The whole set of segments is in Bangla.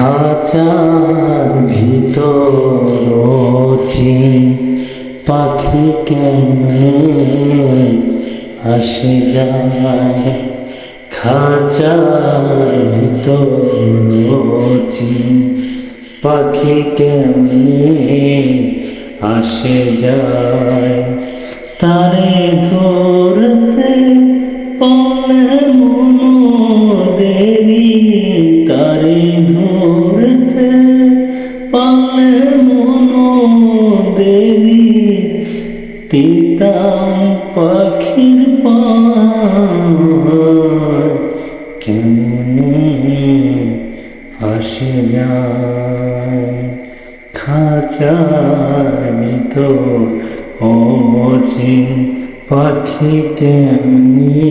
খাঁচার ভিতর পাখি কেমনে আসে যায়? খাঁচার ভিতর পাখি কেমনে আসে যায়? তারে ধরতে পারলে তিতাম পাখির কেমনে আসে যায়? খাঁচার ভিতর অচিন পাখি তেমনি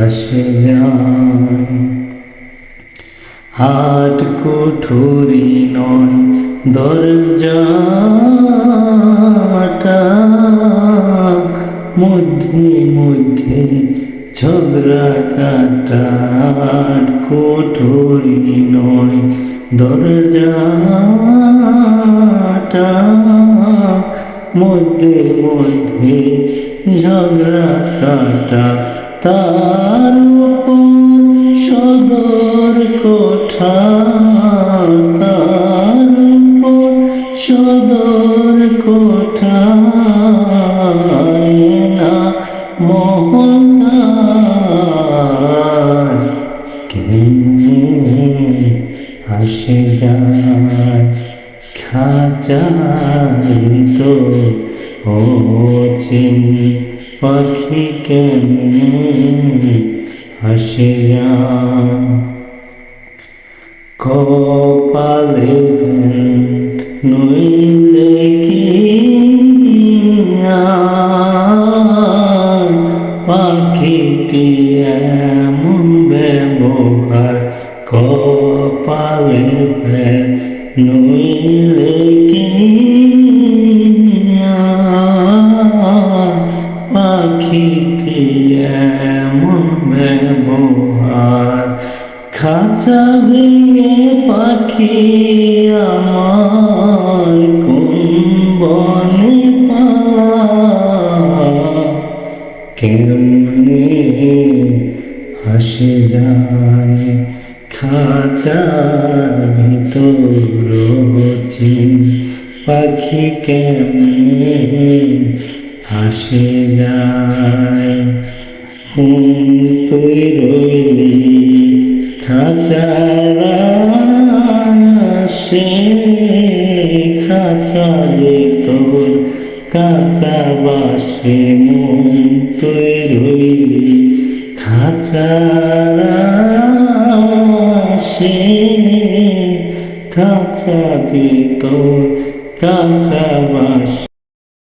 আসে যায়। হাট কুঠুরি নয় দরজাটা মধ্যে ঝগড়া কাটা হাট কুঠুরি নয়। দরজাটা মধ্যে মধ্যে ঝগড়া কাটা, তার সদর কোঠা তার সদর কোঠা মোহনায় কেমনে আসে যায় খাঁচার তো চিন পাখি কেমনে আসে কপালে নইলে কপালে নইলে কি পাখিটি এমন ব্যবহার, খাঁচা ভেঙে পাখি আমার কোন বনে পালা কেমনে আসে যায় খাঁচার ভিতর চিন পাখি কেমনে হাসে যায় তুই রইলি খাঁচারা সে খাঁচা যে তোর কাঁচা বাসে মন তুই রইলি খাঁচারা খাঁচা দিত কাঁচা বাসে